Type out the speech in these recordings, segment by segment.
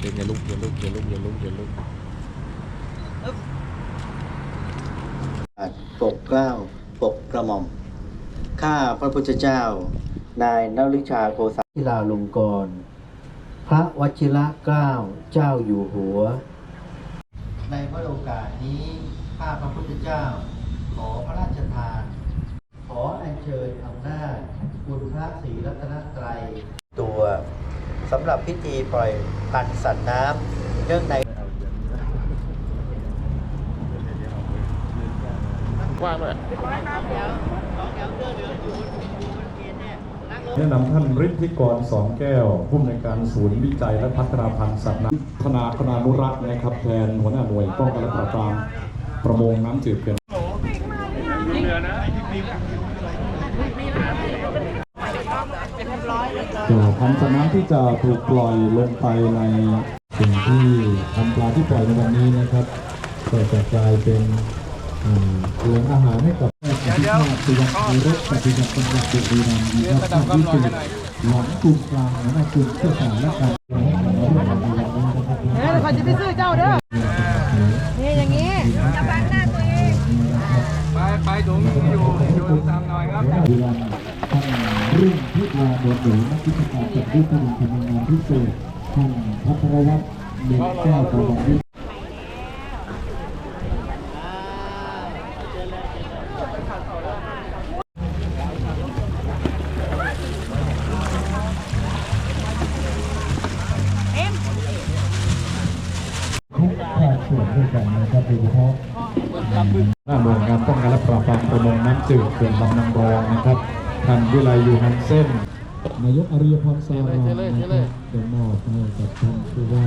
อย่าลุกอย่าลุกอย่าลุกอย่าลุกอย่าลุกปกเกล้าปกกระหม่อม ข้าพระพุทธเจ้า นายนริชาโกษาธิลาลงกรณ์พระวชิระเกล้าเจ้าอยู่หัว ในพระโอกาสนี้ ข้าพระพุทธเจ้า ขอพระราชทาน ขออัญเชิญอำนาจคุณพระศรีรัตนตรัยตัวสำหรับพิธีปล่อย ปันสัตว์น้ำเนื่องในกว้างด้วยแนะนำท่านฤทธิกรสองแก้ว ผู้อำนวยการศูนย์วิจัยและพัฒนาพันธุ์สัตว์น้ำพนาพนานุรักษ์นะครับแทนหัวหน้าหน่วยป้องกันและปราบปรามประมงน้ำจืดเกิน ตัวพันธุ์สัตว์น้ำที่จะถูกปล่อยลงไปในสิ่งที่พันธุ์ปลาที่ปล่อยในวันนี้นะครับก็จะกลายเป็นอ่าแหล่งอาหารให้กับแม่ของที่ชาติสุวรรณรถปฏิบัติจังหวัดบุรีรัมย์นะครับท่านที่จุดหลังกลุ่มกลางและในกลุ่มเชื่อสารและการเดี๋ยวเขาจะไปซื้อเจ้าเด้อนี่อย่างนี้จะบังหน้าตัวเองไปไปถุงอยู่อยู่ตามหน่อยครับ บุรีรัมย์ท่านรุ่งพิลาบนหรือนักวิชาการจัดรูปพลังพลังงานพิเศษท่านพัทรวัฒน์เด่นแก้วประวัติทุกภาคส่วนด้วยกันนะครับโดยเฉพาะหน้าหน่วยงานป้องกันและปราบปรามประมงน้ำจืดเขื่อนลำนางรองนะครับ ท่านวิไลยูฮันเซนนายกอริยพรสารานะครับได้มอบให้กับท่านผู้ว่า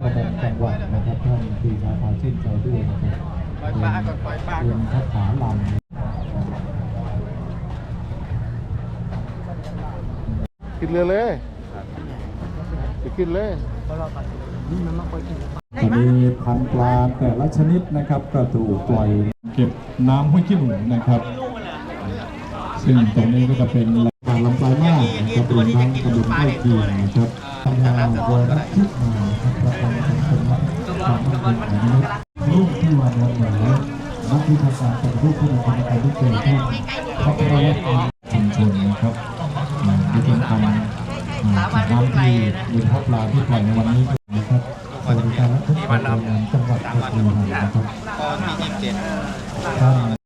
ประดับจังหวัดนะครับท่านปีชาพาชื่นใจด้วยนะครับปล่อยปลาก่อนปล่อยปลาก่อนทัฐาลำขึ้นเรือเลยจะขึ้นเลยตอนนี้พันปลาแต่ละชนิดนะครับก็ถูกปล่อยเก็บน้ำห้วยขี้หลุมนะครับ ซึ่งตรงนี้ก็จะเป็นลารลำปลายมากนะครับรวมทั้งกระดุมใกล้เคียงนะครับทำงานวรทิพย์มานะครับประธานสังคมความมั่นคงของมนุษย์รุ่งที่วันวันเหนือนักวิชาการเป็นผู้ผู้นำการวิจัยท่านพัฒนาชุมชนนะครับอ่าที่เป็นคำอ่าน้ำที่มีทับลาที่ปล่อยในวันนี้นะครับสวัสดิการและทุกคนงานจังหวัดเพชรบุรีนะครับท่าน